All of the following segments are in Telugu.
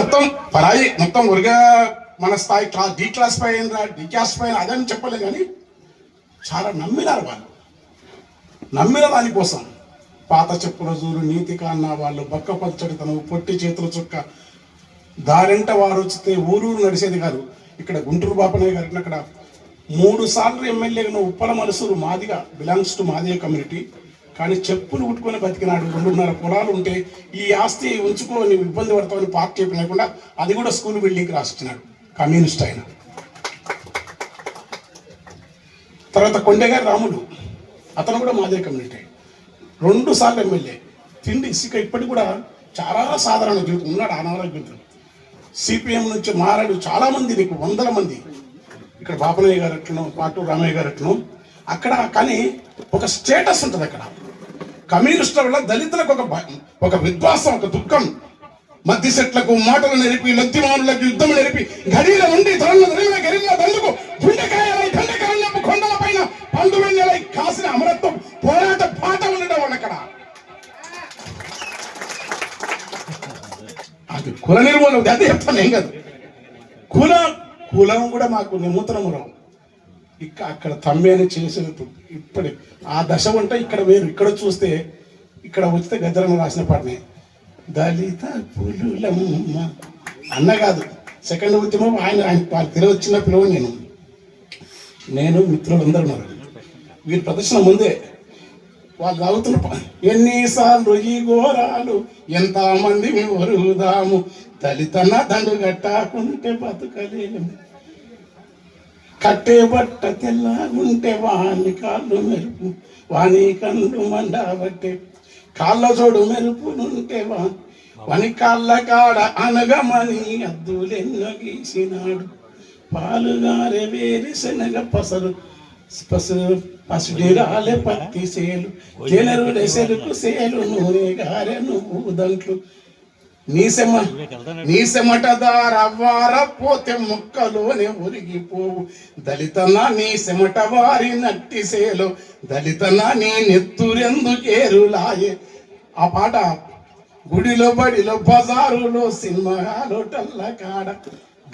మొత్తం పరాయి మొత్తం ఉరిగా మన స్థాయి క్లాస్ డి క్లాస్ పైన డి క్లాస్ పైన అదని చెప్పలేదు కానీ చాలా నమ్మినారు వాళ్ళు. నమ్మిన దానికోసం పాత చెప్పుల జూరు నీతి కాన్న వాళ్ళు బక్క పచ్చడితనం పొట్టి చేతుల చుక్క దారింట వారు వచ్చితే ఊరూరు నడిచేది కాదు. ఇక్కడ గుంటూరు బాపనయ్య గారు అక్కడ మూడు సార్లు ఎమ్మెల్యేగా ఉప్పల మనసూరు Madiga belongs to Madiga community కానీ చెప్పులు ఉట్టుకొని బతికినాడు రెండున్నర పొలాలు ఉంటే ఈ ఆస్తి ఉంచుకొని ఇబ్బంది పడతామని పార్టీ లేకుండా అది కూడా స్కూల్ బిల్డింగ్కి రాసిచ్చినాడు. కమ్యూనిస్ట్ ఆయన. తర్వాత కొండగారి రాములు. అతను కూడా మాదే కమ్యూనిటీ రెండు సార్లు ఎమ్మెల్యే. తిండి ఇసుక ఇప్పటికి కూడా చాలా సాధారణ జీవితం. ఉన్నాడు అనారోగ్యంతో సిపిఎం నుంచి మారాడు చాలా మంది నీకు వందల మంది. ఇక్కడ బాపనయ్య గారు అట్లను పాటు రామయ్య గారు అట్లను అక్కడ కానీ ఒక స్టేటస్ ఉంటుంది అక్కడ. కమ్యూనిస్టుల వల్ల దళితులకు ఒక ఒక విద్వాసం ఒక దుఃఖం. మధ్య సెట్లకు మాటలు నెరిపి లత్తిమానులకు యుద్ధం నెరిపి గడిల ఉండి గడిలో తరిగిన గరిల దండుకు గుండెకాయలై దండకారణ్యపు కొండల పైన పండు వెన్నెలై కాసిన అమరత్వం పోరాట పాట ఉండడం వల్ల అక్కడ. అది కుల నిర్మూలన అదే చెప్తాను ఏం కాదు. కుల కులం కూడా మాకు నిమూతనము రావు. ఇక్కడ అక్కడ తమ్మేని చేసిన ఇప్పటి ఆ దశ ఉంటే ఇక్కడ వేరు. ఇక్కడ చూస్తే ఇక్కడ వచ్చితే గద్దరన్న రాసిన పాటనే. దళిత పులులమ్మ. అన్న కాదు సెకండ్ ఉద్యమం ఆయన ఆయన వాళ్ళు తిరిగి వచ్చిన పిలువ నేను. నేను మిత్రులు అందరూ ఉన్నారు. వీరి ప్రదర్శన ముందే వాళ్ళు తాగుతున్న ఎన్నిసార్లు ఈ ఘోరాలు ఎంత మంది వరుదాము దళితన్న దండు కట్టాకుంటే బతుకలేము. కట్టే బట్ట తెల్లగుంటే వాని కాళ్ళు మెరుపు వాని కళ్ళు మండబట్టే. కాళ్ళ చోడు మెరుపునుంటే వా వాని కాళ్ళ కాడ అనగమని అద్దులెన్నో గీసినాడు. పాలుగారే వేరి శనగ పసరు పసరు పసుడిరాలే పత్తి సేలు జనరుడే సెలుకు సేలు నూనె గారె నువ్వు దంట్లు. నీసెమ నీసెమట దారవ్వార పోతే ముక్కలోనే ఒరిగిపోవు దళితన నీ సెమట వారి నట్టి సేలు. దళితన నీ నెత్తురెందుకేరులాయే ఆ పాట గుడిలో బడిలో బజారులో సినిమా హాలోటల్ల కాడ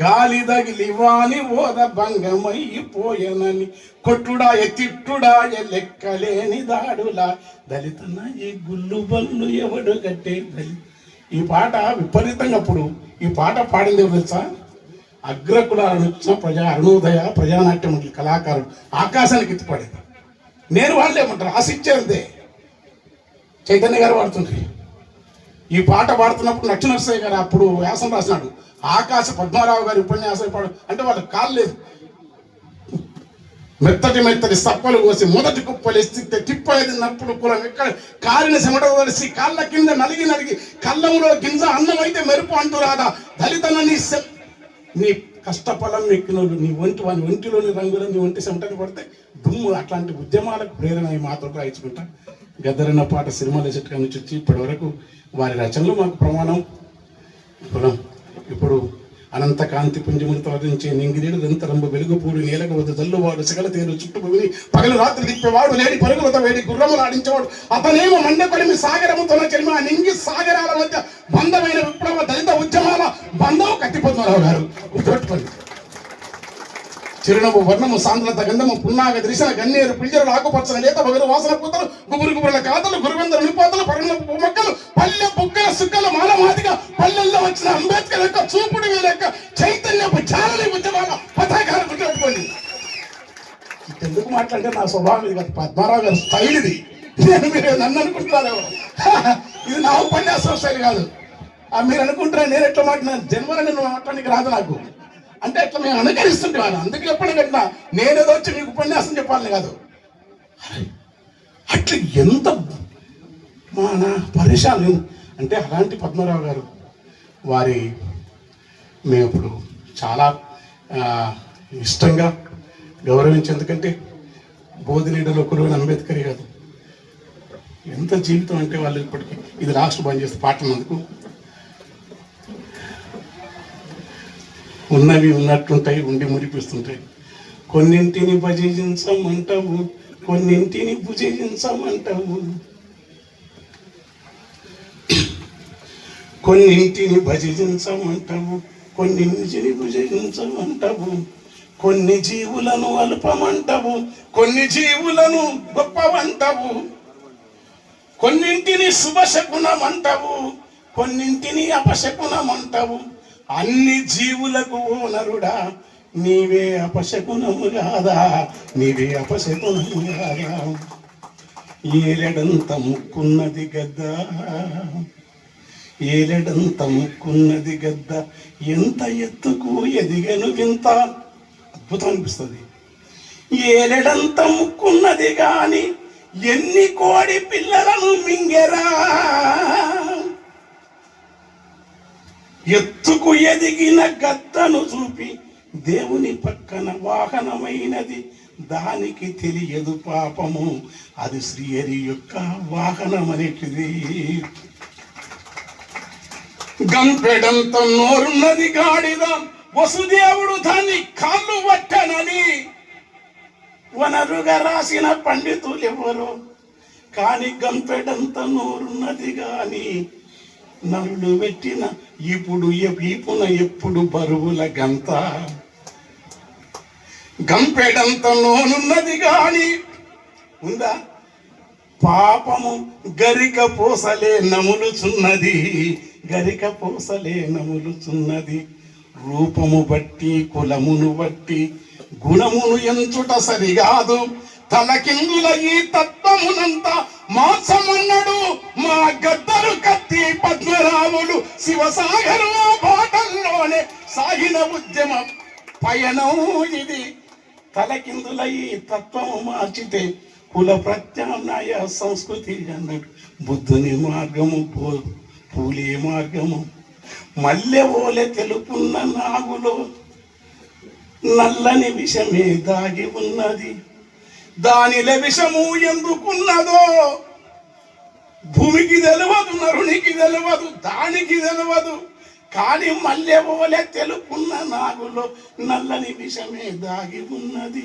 గాలి తగిలి వాని ఓద భంగమైపోయనని. కొట్టుడాయ తిట్టుడాయ లెక్కలేని దాడులా. దళితన ఈ గుళ్ళు బళ్ళు ఎవడు కట్టే దళిత ఈ పాట విపరీతంగా అప్పుడు ఈ పాట పాడింది తెలుసా? అగ్రకులాలను వచ్చిన ప్రజా అరుణోదయ ప్రజానాట్యం వంటి కళాకారుడు ఆకాశానికి ఎత్తిపడేది నేను వాళ్ళు ఏమంటారు? ఆశించేదే చైతన్య గారు పాడుతుండ్రి ఈ పాట పాడుతున్నప్పుడు నరసింహయ్య గారు అప్పుడు వ్యాసం రాసినాడు. ఆకాశ పద్మారావు గారి ఉపన్యాసం పాడు అంటే వాళ్ళకి కాలు లేదు. మెత్తటి మెత్తటి సప్పలు కోసి మొదటి కుప్పలు ఎత్తితే తిప్పేది నప్పుడు కులం ఎక్కడ? కారిన చెమట కాళ్ళ కింద నలిగి నలిగి కళ్ళములో గింజ అన్నం అయితే మెరుపు అంటూ రాదా? దళితన నీ సె- నీ కష్టఫలం ఎక్కినోళ్ళు నీ ఒంటి వాని ఒంటిలోని రంగులు నీ ఒంటి సెమటలు పడితే దుమ్ము అట్లాంటి ఉద్యమాలకు ప్రేరణ ఈ మాతో రాయించుకుంటా గద్దరన్న పాట సినిమాలు చెట్టు నుంచి వచ్చి ఇప్పటి వరకు వారి రచనలు మాకు ప్రమాణం. ఇప్పుడు ఇప్పుడు అనంత కాంతి పుంజములు తొలగించే నింగినీడు దంతరంబు వెలుగుపూడి నేలకు వద్ద జల్లువాడు సగల తేరు చుట్టుపుని పగలు రాత్రి తిప్పేవాడు లేడి పరుగులతో వేడి గుర్రములు ఆడించేవాడు. అతనేమో మండ సాగరముతో చెలిమి ఆ నింగి సాగరాల మధ్య బంధమైన విప్లవ దళిత ఉద్యమాల బంధం కత్తిపోతున్నారావు గారు. గుర్తుపెట్టుకోండి చిరునవ్వు వర్ణము సాంద్రత గంధము పున్నాగ దృశన గన్నేరు పిల్జరు ఆకుపచ్చని లేత బగరు వాసన పూతలు గుబురు గుబురుల కాతలు గురువెందరు నిపాతలు పరుగుల మొక్కలు పల్లె బుగ్గల సుక్కల మానమాదిగా పల్లెల్లో వచ్చిన అంబేద్కర్ యొక్క చూపుడు వీళ్ళ చైతన్యపు చాలని ఉద్యమాల పతాకాలు గుర్తుపెట్టుకోండి ఎందుకు మాట్లాడితే నా స్వభావం ఇది కాదు. పద్మారావు గారి స్టైల్ ఇది. నేను మీరు నన్ను అనుకుంటున్నారు ఇది నా ఉపన్యాసం స్టైల్ కాదు. ఆ మీరు అనుకుంటారా నేను ఎట్లా మాట్లాడినా? జన్మలో నేను మాట్లాడడానికి రాదు నాకు. అంటే అట్లా మేము అనుకరిస్తుంటే. వాళ్ళు అందుకు చెప్పండి కట్టినా నేనేదో వచ్చి మీకు ఉపన్యాసం చెప్పాలని కాదు. అట్లా ఎంత మన పరిశాలు. అంటే అలాంటి పద్మరావు గారు వారి మేము ఇప్పుడు చాలా ఇష్టంగా గౌరవించి ఎందుకంటే బోధినీడలో కురువైన అంబేద్కర్ కాదు. ఎంత జీవితం అంటే వాళ్ళు ఇప్పటికీ ఇది లాస్ట్ బంద్ చేస్తే పాటనందుకు ఉన్నవి ఉన్నట్టుంటాయి ఉండి మురిపిస్తుంటాయి. కొన్నింటిని భజించమంటావు కొన్నింటిని భుజించమంటావు. కొన్నింటిని భజించమంటావు కొన్నింటిని భుజించమంటావు. కొన్ని జీవులను అల్పమంటావు కొన్ని జీవులను గొప్పవంటావు కొన్నింటిని శుభశకునమంటావు కొన్నింటిని అపశకునమంటావు. అన్ని జీవులకు ఓనరుడా. నీవే అపశకునము కాదా నీవే అపశకునము కాదా ఏలెడంత ముక్కున్నది గద్ద. ఏలెడంత ముక్కున్నది గద్ద. ఎంత ఎత్తుకు ఎదిగను వింత. అద్భుతం అనిపిస్తుంది. ఏలెడంత ముక్కున్నది కాని ఎన్ని కోడి పిల్లలను మింగెరా. ఎత్తుకు ఎదిగిన గద్దను చూపి దేవుని పక్కన వాహనమైనది. దానికి తెలియదు పాపము. అది శ్రీహరి యొక్క వాహనమనేటిది. గంపెడంత నోరున్నది గాడిద. వసుదేవుడు దాన్ని కాళ్ళు పట్టనని వనరుగా రాసిన పండితులు ఎవరు? కాని గంపెడంత నోరున్నది కానీ నరుడు పెట్టిన ఇప్పుడు ఈపున ఎప్పుడు బరువుల గంత? గంపెడంత నోనున్నది గాని ఉందా? పాపము గరిక పూసలే నములుచున్నది గరిక పూసలే నములుచున్నది. రూపము బట్టి కులమును బట్టి గుణమును ఎంచుట సరిగాదు. తలకిందుల ఈ తత్వమునంతా మాసమన్నడు. మా గద్దరు కత్తి పద్మరాములు శివసాగరు బాటల్లోనే సాగిన ఉద్యమం పయనం ఇది. తలకిందుల ఈ తత్వము మార్చితే కుల ప్రత్యామ్నాయ సంస్కృతి అన్నాడు బుద్ధుని మార్గము పో- పూలే మార్గము. మల్లె ఓలె తెలుపున్న నాగులో నల్లని విషమే దాగి ఉన్నది. దానిల విషము ఎందుకున్నదో? భూమికి తెలియదు నరునికి తెలియదు దానికి తెలియదు కానీ మల్లె పోలే తెలుపున్న నాగులో నల్లని విషమే దాగి ఉన్నది.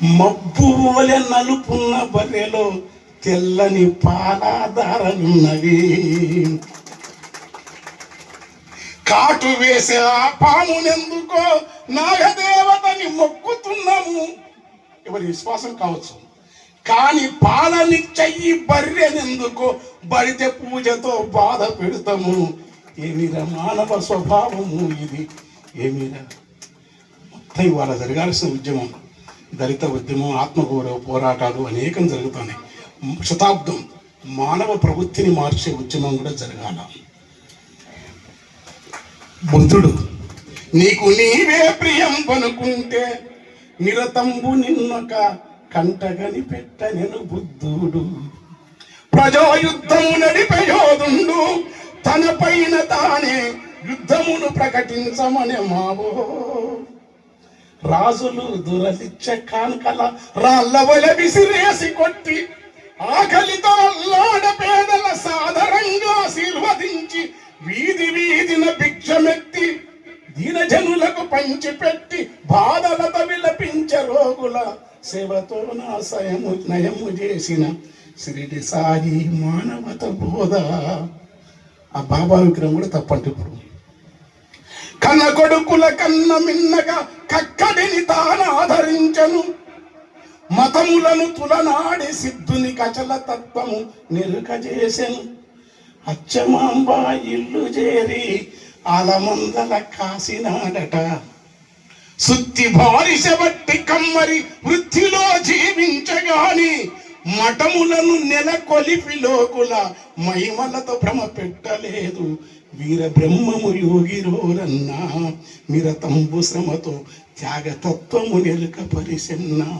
మబ్బు పోలే నలుపున్న బర్రెలో తెల్లని పాలాధారలున్నవి. కాటు వేసే ఆ పామునెందుకో నాగదేవతని మొక్కుతున్నాము. ఎవరి విశ్వాసం కావచ్చు. కానీ పాలనిచ్చయ్యి బర్రెనెందుకో బడితే పూజతో బాధ పెడతాము. ఏమిరా మానవ స్వభావము ఇది? ఏమిరా మొత్తం ఇవాళ జరగాల్సిన ఉద్యమం. దళిత ఉద్యమం ఆత్మగౌరవ పోరాటాలు అనేకం జరుగుతున్నాయి. శతాబ్దం మానవ ప్రవృత్తిని మార్చే ఉద్యమం కూడా జరగాల. బుద్ధుడు. నీకు నీవే ప్రియం పనుకుంటే నిరతంబు నిన్నొక కంటగని పెట్టనెను బుద్ధుడు. ప్రజాయుద్ధము నడిపయోదుండు తన పైన తానే యుద్ధమును ప్రకటించమనే మావో. రాజులు దురలిచ్చ కాన్కల రాళ్ళ వల విసిరేసి కొట్టి ఆకలితో అల్లాడ పేదల సాధారణంగా ఆశీర్వదించి వీధి వీధిన భిక్షమెత్తి దీనజనులకు పంచిపెట్టి బాధలతో విలపించ రోగుల సేవతో నాశయము నయము చేసిన సిరిడి సాయి మానవత బోధ. ఆ బాబా విగ్రహం కూడా తప్పంటే ఇప్పుడు. కన్న కొడుకుల కన్న మిన్నగా కక్కడిని తాను ఆదరించను. మతములను తులనాడి సిద్ధుని కచల తత్వము నిరుక చేసెను. అచ్చమాంబ ఇల్లు చేరి అలమందల కాసినాడట. సుత్తి బారిసబట్టి కమ్మరి వృత్తిలో జీవించగాని మఠములను నెలకొలిపి లోకుల మహిమలతో భ్రమ పెట్టలేదు. వీర బ్రహ్మము యోగిరోరన్నా మిరతంబు శ్రమతో త్యాగతత్వము నెలుక పరిసెన్నా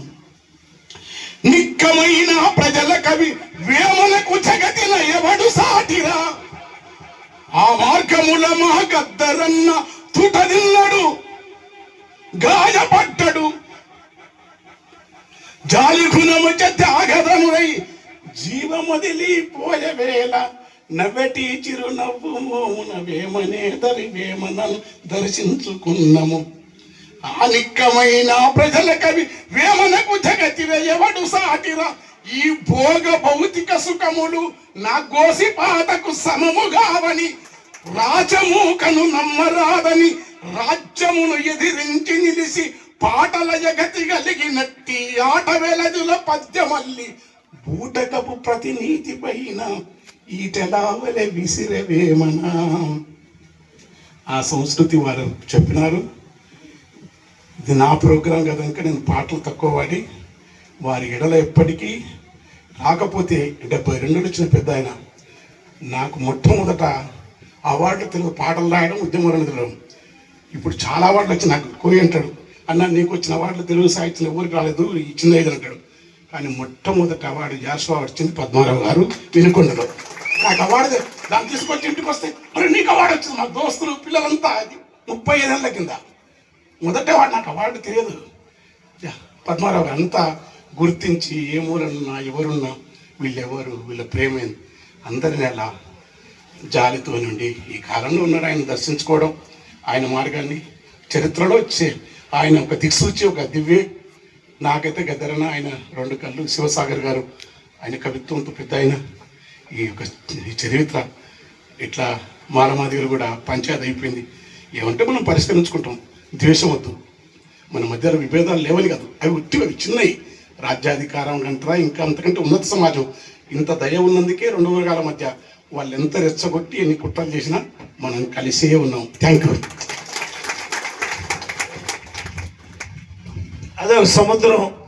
నిక్కమైన ప్రజల కవి వేమలకు జగతిన ఎవడు సాటిరా? ఆ మార్గముల మా గద్దరన్న తుటదిన్నడు గాయపడ్డడు. జాలి గుణము త్యాగదములై జీవమదిలి పోయే వేళ నవ్వటి చిరునవ్వు మోమున వేమనే దరి వేమనను దర్శించుకున్నము. అనిక్కమైన ప్రజల కవి వేమనకు జగతిర ఎవడు సాటిరా? ఈ భోగ భౌతిక సుఖములు నా గోసి పాటకు సమముగావని రాజమూకను నమ్మరాదని రాజ్యమును ఎదిరించి నిలిసి పాటల జగతి కలిగినట్టి ఆట వెలదుల పద్యమల్లి బూటకపు ప్రతినీతి పైన ఈటెలావలే విసిరవేమనా ఆ సంస్కృతి వారు చెప్పినారు. ఇది నా ప్రోగ్రాం కనుక నేను పాటలు తక్కువ వాడి. వారి ఎడల ఎప్పటికీ రాకపోతే డెబ్బై రెండులో వచ్చిన పెద్ద ఆయన నాకు మొట్టమొదట అవార్డు తెలుగు పాటలు రాయడం ఉద్యమం తిరగడం ఇప్పుడు చాలా అవార్డులు వచ్చి నాకు కోయి అంటాడు అన్న నీకు వచ్చిన అవార్డులు తెలుగు సాహిత్యం ఎవరికి రాలేదు? ఇచ్చింది ఐదు అంటాడు. కానీ మొట్టమొదటి అవార్డు జాషువా వచ్చింది పద్మారావు గారు వినుకొండలో. నాకు అవార్డు దాన్ని తీసుకొచ్చి ఇంటికి వస్తే మరి నీకు అవార్డు వచ్చింది మా దోస్తులు పిల్లలంతా అది ముప్పై ఐదేళ్ళ కింద. మొదట వాడు నాకు అవార్డు తెలియదు. పద్మారావు అంతా గుర్తించి ఏ ఎవరున్నా వీళ్ళెవరు వీళ్ళ ప్రేమ అందరిని అలా జాలితో నుండి ఈ కాలంలో ఉన్నాడు ఆయన దర్శించుకోవడం ఆయన మార్గాన్ని చరిత్రలో వచ్చే ఆయన ఒక దిక్సూచి ఒక దివ్యే. నాకైతే గద్దరన ఆయన రెండు కళ్ళు శివసాగర్ గారు ఆయన కవిత్వంతో పెద్ద ఆయన. ఈ యొక్క ఈ చరిత్ర ఇట్లా మాలమాదిగలు కూడా పంచాయతీ అయిపోయింది. ఏమంటే మనం పరిష్కరించుకుంటాం. ద్వేషం వద్దు మన మధ్యలో విభేదాలు లేవని కాదు. అవి ఉట్టివి అవి చిన్నవి రాజ్యాధికారం కంటరా ఇంకా అంతకంటే ఉన్నత సమాజం. ఇంత దయ ఉన్నందుకే రెండు వర్గాల మధ్య వాళ్ళు ఎంత రెచ్చగొట్టి ఎన్ని కుట్రలు చేసినా మనం కలిసే ఉన్నాం. థ్యాంక్ యూ అదే సముద్రం.